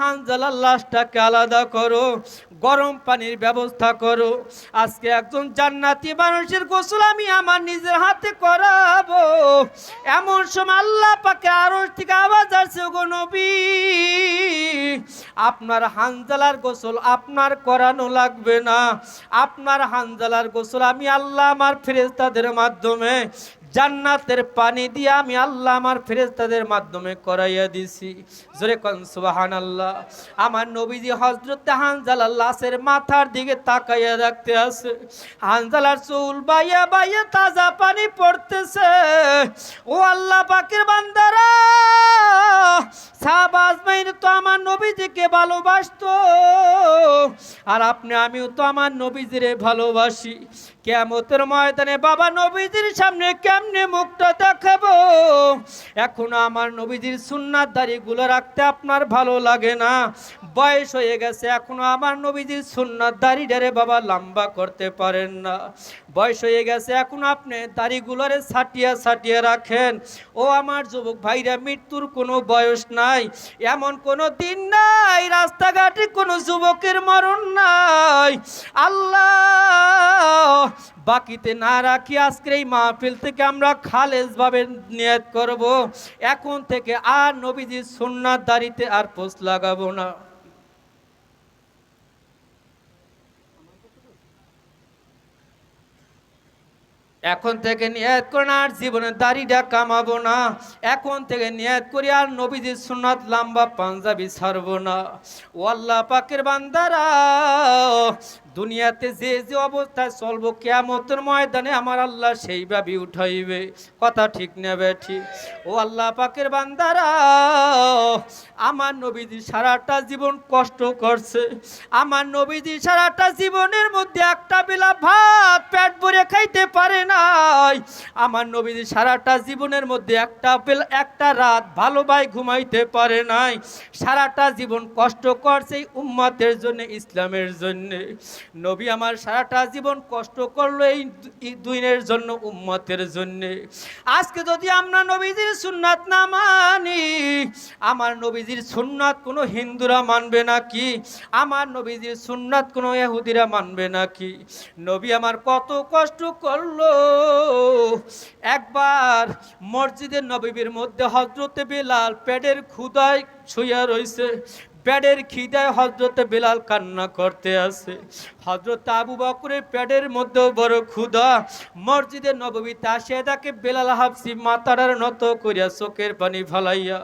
হানজালার লাশটাকে আলাদা করো, গরম পানির ব্যবস্থা করো। আজকে একজন জান্নাতি মানুষের গোসল আমি আমার নিজের হাতে করাবো। এমন সময় আল্লাহ পাকে আরও থেকে আওয়াজ আসছে গো নবী, আপনার হানজালার গোসল আপনার করানো লাগবে না। আপনার হানজালার গোসল আমি আল্লাহ আমার ফেরেস্তাদের মাধ্যমে জান্নাতের পানি দিয়ে আমি আল্লাহ আমার ফেরেস্তাদের মাধ্যমে করাইয়া দিছি। জোরে কন সুবাহান আল্লাহ আমার নবীজি হজরত হানজালার লাশের মাথার দিকে তাকাইয়া রাখতে আছে হানজালার চুল বাইয়া বাইয়া তাজা পানি পড়তেছে। ও আল্লাহ পাকের বান্দারা তো আমার নবীজিকে ভালোবাসতো। আর আপনি আমিও তো আমার নবীজিরে ভালোবাসি। কেমতের ময়দানে বাবা নবীজির সামনে কেমনে মুখটা দেখাবো? এখন আমার নবীজির সুন্নাত দাড়িগুলো রাখতে আপনার ভালো লাগে না? বয়স হয়ে গেছে, এখনও আমার নবীজির সুন্নাত দাড়িটারে বাবা লম্বা করতে পারেন না। বয়স হয়ে গেছে, এখন আপনি দাড়িগুলোরে ছাটিয়া ছাটিয়ে রাখেন। ও আমার যুবক ভাইরা, মৃত্যুর কোনো বয়স নাই, এমন কোনো দিন নাই, রাস্তাঘাটে কোনো যুবকের মরণ নাই। আল্লাহ! বাকিতে না রাখি, আজকের এই মাহফিল থেকে আমরা খালেজ ভাবে নিয়ত করব। এখন থেকে আর নবীজি সুন্নাত দাড়িতে আর পোস্ট লাগাবো না। এখন থেকে নিয়ত করে আর জীবনে দাড়িটা কামাবো না। এখন থেকে নিয়ত করি আর নবীজির সুন্নাত লম্বা পাঞ্জাবি ছাড়বো না। ও আল্লাহ পাকের বান্দারা দুনিয়াতে যে যে অবস্থায় চলবো কেমতের ময়দানে আমার আল্লাহ সেইভাবে উঠাইবে। কথা ঠিক নেবে ঠিক ও আল্লাহ পাকের বান্দারা, আমার নবীজি সারাটা জীবন কষ্ট করছে। আমার নবীজি সারাটা জীবনের মধ্যে একটা বেলা ভাত পেট ভরে খাইতে পারে নাই। আমার নবীজি সারাটা জীবনের মধ্যে একটা বেলা, একটা রাত ভালোভাবে ঘুমাইতে পারে নাই। সারাটা জীবন কষ্ট করছে উম্মতের জন্য, ইসলামের জন্য। নবী আমার সারাটা জীবন কষ্ট করল এই দুইনের জন্য, উম্মতের জন্য। আজকে যদি আমরা নবীজির সুন্নাত না মানি, আমার নবীজির সুন্নাত কোনো হিন্দুরা মানবে নাকি আমার নবীজির সুন্নাত কোনো ইহুদিরা মানবে নাকি নবী আমার কত কষ্ট করল। একবার মসজিদের নবীর মধ্যে হজরতে বেলাল পেটের ক্ষুদায় ছুঁয়া রয়েছে প্যাডের খিদায় হজরতে বেলাল কান্না করতে আসে। হজরত আবু বকরের প্যাডের মধ্যেও বড় ক্ষুধা। মসজিদে নবমীতে আসে তাকে বেলাল হাফসি মাতারার নত করিয়া চোখের পানি ফালাইয়া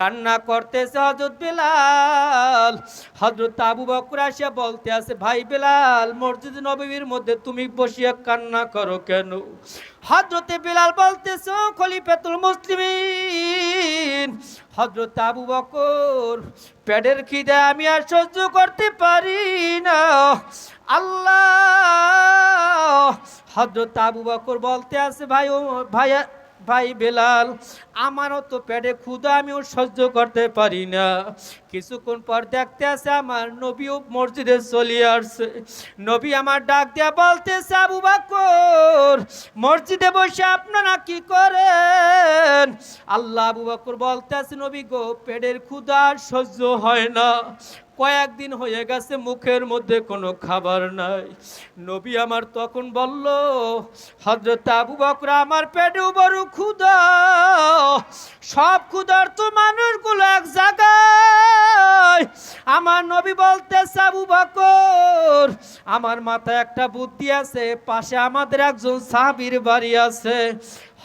কান্না করতেছে হজরত বেলাল। হজরত আবু বকর আসিয়া বলতে আছে ভাই বেলাল, মসজিদ নবমীর মধ্যে তুমি বসিয়া কান্না করো কেন? হজরতে বেলাল বলতেছ খলিফাতুল মুসলিমিন হজরত আবু বকর প্যাডের খিদে আমি আর সহ্য করতে পারি না। আল্লাহ! হজরত আবু বকর বলতে আছে, ভাই, ও ভাইয়া ভাই বেলাল, আমারও তো পেটে ক্ষুধা, আমিও সহ্য করতে পারি না। কিছুক্ষণ পর দেখতে আছে, আমার নবীও মসজিদে চলে আসছে। নবী আমার ডাক দিয়া বলতেছে, আবু বাকর মসজিদে বসে আপনারা কি করেন? আল্লাহ আবু বাকর বলতে আছে নবী গো, পেটের ক্ষুধা সহ্য হয় না। কয়েকদিন হয়ে গেছে, মুখের মধ্যে কোনো খাবার নাই। নবী আমার তখন বলল হজরত আবু বকর, আমার পেটেও বড় ক্ষুধা। সব ক্ষুধার তো মানুষগুলো এক জায়গায়। আমার নবী বলতে আবু বকর আমার মাথায় একটা বুদ্ধি আছে পাশে আমাদের একজন সাহাবির বাড়ি আছে।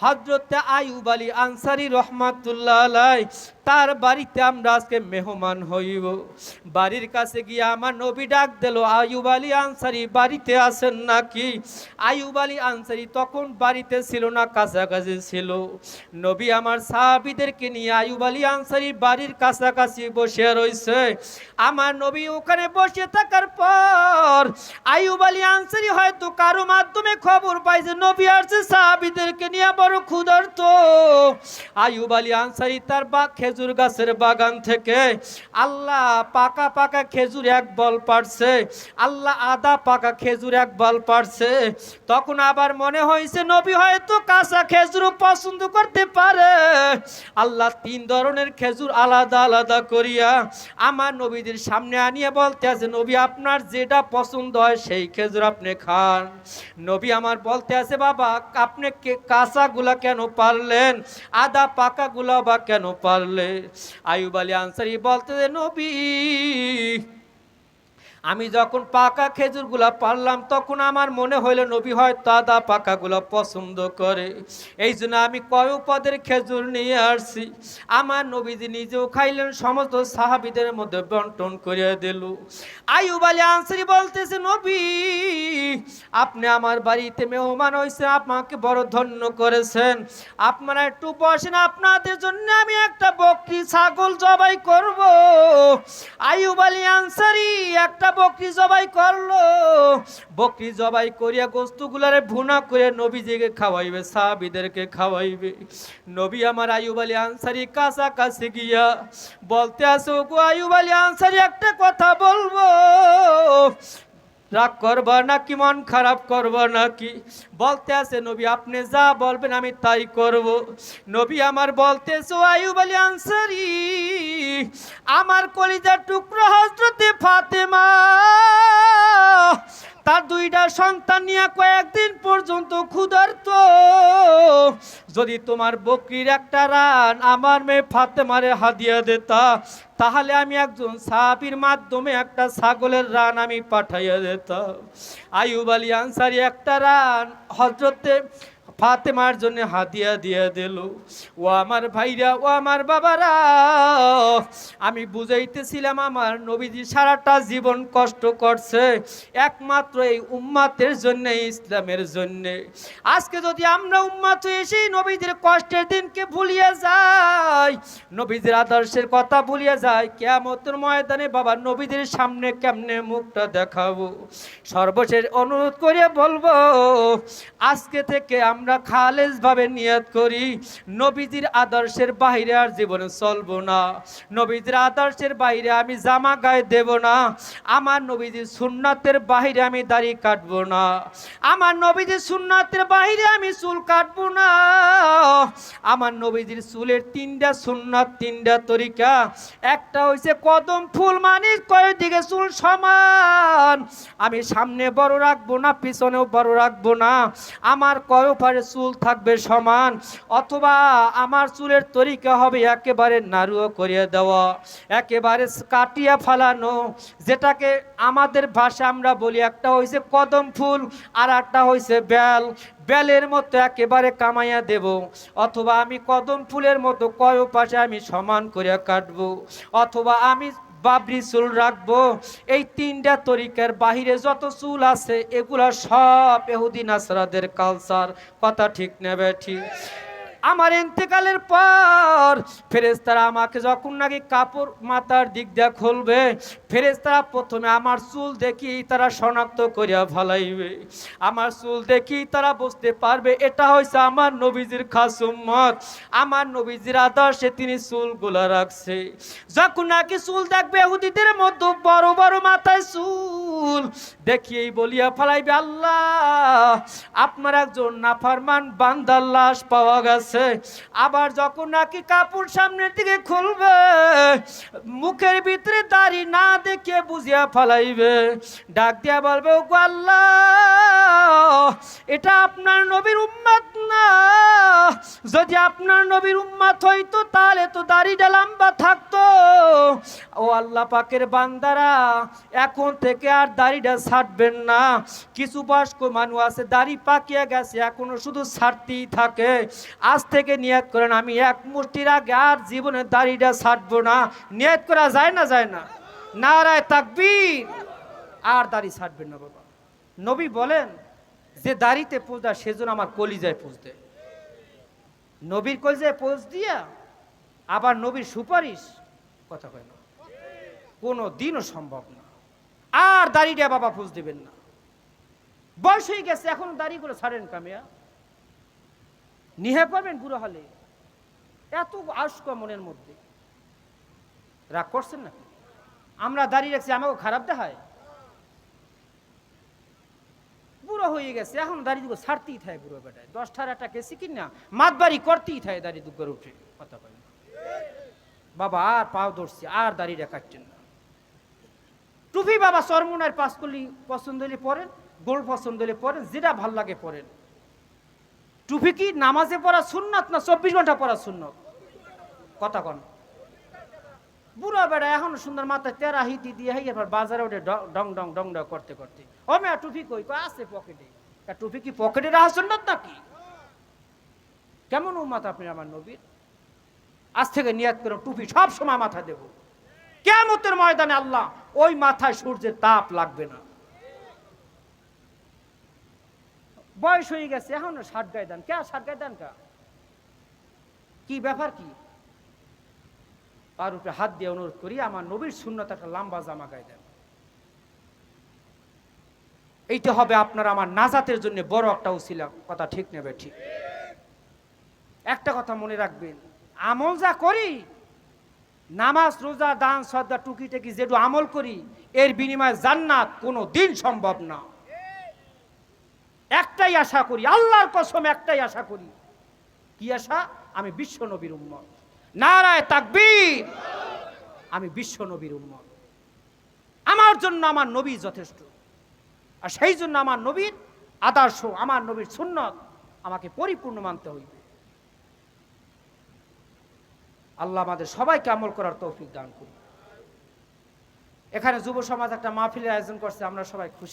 হজরতে আয়ুব আলী আনসারি রহমাতুল্লাহ আলাই তার বাড়িতে আমরা আজকে মেহমান হইব। বাড়ির কাছে গিয়ে আমার নবী ডাক দিল আয়ুব আলী আনসারি, বাড়িতে আছেন নাকি? আয়ুব আলী আনসারি তখন বাড়িতে ছিল না, কাছাকাছি ছিল। নবী আমার সাহাবিদেরকে নিয়ে আয়ুব আলী আনসারি বাড়ির কাছাকাছি বসে রয়েছে আমার নবী ওখানে বসে থাকার পর আয়ুব আলী আনসারি হয়তো কারও মাধ্যমে খবর পাইছে নবী আসছে সাহাবিদেরকে নিয়ে বড় ক্ষুধার্ত। আয়ুব আলী আনসারি তার বা খেজুর গাছের বাগান থেকে আল্লাহ পাকা পাকা খেজুর এক বল পারছে আল্লাহ আদা পাকা খেজুর এক বল পারছে তখন আবার মনে হয়েছে, নবী হয়তো কাঁচা খেজুর পছন্দ করতে পারে। আল্লাহ তিন ধরনের খেজুর আলাদা আলাদা করিয়া আমার নবীদের সামনে আনিয়ে বলতে আছে নবী, আপনার যেটা পছন্দ হয় সেই খেজুর আপনি খান। নবী আমার বলতে আছে বাবা, আপনি কে- কাঁচাগুলা কেন পারলেন? আদা পাকাগুলা বা কেন পারলে? আয়ুব আলী আনসারি বলতে নবী আমি যখন পাকা খেজুরগুলা পারলাম, তখন আমার মনে হইল, নবী হয় দাদা পাকাগুলো পছন্দ করে। এই জন্য আমি কয় পদের খেজুর নিয়ে আসছি। আমার নবীজি নিজেও খাইলেন, সমস্ত সাহাবিদের মধ্যে বন্টন করিয়া দিল। আয়ুব আলী আনসারি বলতেছে, নবী, আপনি আমার বাড়িতে মেহমান হয়েছে আমাকে বড় ধন্য করেছেন। আপনারা একটু বসেন, আপনাদের জন্য আমি একটা বকরি ছাগল জবাই করব। আয়ুব আলী আনসারি একটা বকরি জবাই করল। বকরি জবাই করিয়া গোস্তগুলারে ভুনা করে নবীজিকে খাওয়াইবে, সাহাবিদেরকে খাওয়াইবে। নবী আমার আয়ুব আলী আনসারি কাছাকাছি গিয়া বলতে আসো গো আয়ুব আলী আনসারি, একটা কথা বলব। রাগ করবা নাকি, মন খারাপ করবা নাকি? বলতে আছে, নবী, আপনি যা বলবেন আমি তাই করব। নবী আমার বলতেছো আয়ুব আলী আনসারি আমার কলিজার টুকরো হজরতে ফাতেমা। তার দুইটা সন্তান নিয়ে কয়েকদিন পর্যন্ত ক্ষুধার্ত। যদি তোমার বকরির একটা রান আমার মেয়ে ফাতেমারে হাদিয়া দেতা, তাহলে আমি একজন সাহাবির মাধ্যমে একটা ছাগলের রান আমি পাঠাইয়া দিতাম। আয়ুব আলী আনসারি একটা রান হজরতে ফাতেমার জন্য হাতিয়া দিয়ে দিল। ও আমার ভাইরা, ও আমার বাবারা, আমি বুঝাইতেছিলাম আমার নবীজি সারাটা জীবন কষ্ট করছে, একমাত্র এই উম্মাতের জন্য, ইসলামের জন্য। আজকে যদি আমরা উম্মাত সেই নবীদের কষ্টের দিনকে ভুলিয়ে যাই নবীদের আদর্শের কথা ভুলিয়ে যাই কেমতের ময়দানে বাবা নবীদের সামনে কেমনে মুখটা দেখাবো? সর্বশেষ অনুরোধ করে বলব, আজকে থেকে আমরা খালেজ ভাবে নিয়ত করি, নবীজির আদর্শের বাইরে আর জীবনে চলবো না। নবীজির আদর্শের বাইরে আমি জামা গায়ে দেব না। আমার নবীজির সুন্নাতের বাইরে আমি দাড়ি কাটবো না। আমার নবীজির সুন্নাতের বাইরে আমি চুল কাটবো না। আমার নবীজির চুলের তিনটা সুন্নাত, তিনটা তরিকা। একটা হইছে কদম ফুল মানে কয়দিকে চুল সমান। আমি সামনে বড় রাখব না, পিছনেও বড় রাখব না। আমার কয় পারে চুল থাকবে সমান, অথবা আমার চুলের তরিকা হবে একেবারে নাড়ুও করিয়ে দেওয়া, একেবারে কাটিয়া ফালানো, যেটাকে আমাদের ভাষা আমরা বলি, একটা হইছে কদম ফুল, আর একটা হইছে বেল। বেলের মতো একেবারে কামাইয়া দেব, অথবা আমি কদম ফুলের মতো কয় পাশে আমি সমান করিয়া কাটবো, অথবা আমি বাবরি চুল রাখব। এই তিনটা তরিকার বাহিরে যত চুল আছে, এগুলা সব এহুদিন আসরাদের কালচার কথা ঠিক নেবে ঠিক আমার ইন্তেকালের পর ফেরেস্তারা আমাকে যখন নাকি কাপড় মাথার দিক দিয়ে খুলবে ফেরেস্তারা প্রথমে আমার চুল দেখি তারা শনাক্ত করিয়া ফেলাইবে। আমার চুল দেখি তারা বুঝতে পারবে, এটা হয়েছে আমার নবীজির খাস উম্মত। আমার নবীজির আদর্শে তিনি চুলগুলা রাখছে। যখন নাকি চুল দেখবে এহুদিদের মধ্যে বড় বড় মাথায় চুল দেখিয়েই বলিয়া ফেলাইবে, আল্লাহ, আপনার একজন নাফারমান বান্দার লাশ পাওয়া গেছে। আবার যখন নাকি কাপড় সামনের দিকে খুলবে, মুখের ভিতরে দাড়ি না দেখে বুঝিয়া ফেলাইবে। ডাক দিয়া বলবে ও এটা আপনার নবীর উম্মাত না। যদি আপনার নবীর উম্মাত হইতো, তাহলে তো দাড়িটা লম্বা থাকতো। ও আল্লাহ পাকের বান্দারা, এখন থেকে আর দাড়িটা ছাড়বেন না। কিছু বয়স্ক মানুষ আছে, দাড়ি পাকিয়ে গেছে, এখনও শুধু ছাড়তেই থাকে। আজ থেকে নিয়ত করেন, আমি এক মুষ্টির আগে আর জীবনে দাড়িটা ছাড়বো না। নিয়ত করা যায় না যায় না। নারায় তাকবীর। আর দাড়ি ছাড়বেন না বাবা। নবী বলেন, যে দাড়িতে পোজ দেয়, সেজন্য আমার কলিজায় পোজ দেয়। নবীর কলিজায় পোজ দিয়া আবার নবীর সুপারিশ, কথা কয় না। কোনো দিনও সম্ভব না। আর দাড়িটা বাবা পোজ দিবেন না। বয়স হয়ে গেছে, এখন দাড়িগুলো ছাড়েন কামিয়া। নিহে পাবেন বুড়ো হলে। এত আশক মনের মধ্যে। রাগ করছেন না? আমরা দাঁড়িয়ে রাখছি, আমাকে খারাপ দেখায়? বুড়ো হয়ে গেছে, এখন দাড়ি দুটো ছাড়তেই থাকে বুড়ো বেটায়। দশটার একটা গেছি কি না মাতবাড়ি করতেই থাকে দাড়ি দুপুর উঠে, কথা কয় বাবা, আর পাও ধরছি, আর দাড়ি রাখাচ্ছেন না। টুপি বাবা সরমুনার পাস করলি, পছন্দ হলে পরেন, গোল পছন্দ হলে পরেন, যেটা ভালো লাগে পড়েন টুপি কি নামাজে পড়া সুন্নাত না চব্বিশ ঘণ্টা পড়া সুন্নত? কথা কন। বুড়া বেড়া এখন সুন্দর মাথায় তেরা হিতি দিয়ে হাই এবার বাজারে ওঠে ড- ডং ডং ডং করতে করতে। ও মেয়া টুপি কই? কই আছে পকেটে। তা টুপি কি পকেটে রাখা সুন্নত নাকি? কেমন উম্মাত আপনি আমার নবীর? আজ থেকে নিয়াত করে টুপি সব সময় মাথা দেব। কেমতের ময়দানে আল্লাহ ওই মাথায় সূর্যের তাপ লাগবে না। বয়স হয়ে গেছে, এখন ষাট গায়ে দেন। কে ষাট গায়ে দেন কা? কি ব্যাপার কি? তার উপরে হাত দিয়ে অনুরোধ করি, আমার নবীর শূন্যতা একটা লম্বা জামা গায়ে দেন। এইটা হবে আপনার আমার নাজাতের জন্য বড় একটা উছিলা কথা ঠিক নেবে ঠিক। একটা কথা মনে রাখবেন, আমল যা করি, নামাজ, রোজা, দান শ্রদ্ধা টুকি টেকি যেটু আমল করি, এর বিনিময়ে জান্নাত কোনো দিন সম্ভব না। একটাই আশা করি, আল্লাহর কসম একটাই আশা করি। কি আশা? আমি বিশ্ব নবীর উম্মত। নারায় তাকবীর। আমি বিশ্ব নবীর উম্মত। আমার জন্য আমার নবী যথেষ্ট। আর সেই জন্য আমার নবীর আদর্শ, আমার নবীর সুন্নত আমাকে পরিপূর্ণ মানতে হইবে। আল্লাহ আমাদের সবাইকে আমল করার তৌফিক দান করুন। এখানে যুব সমাজ একটা মাহফিলের আয়োজন করছে, আমরা সবাই খুশি।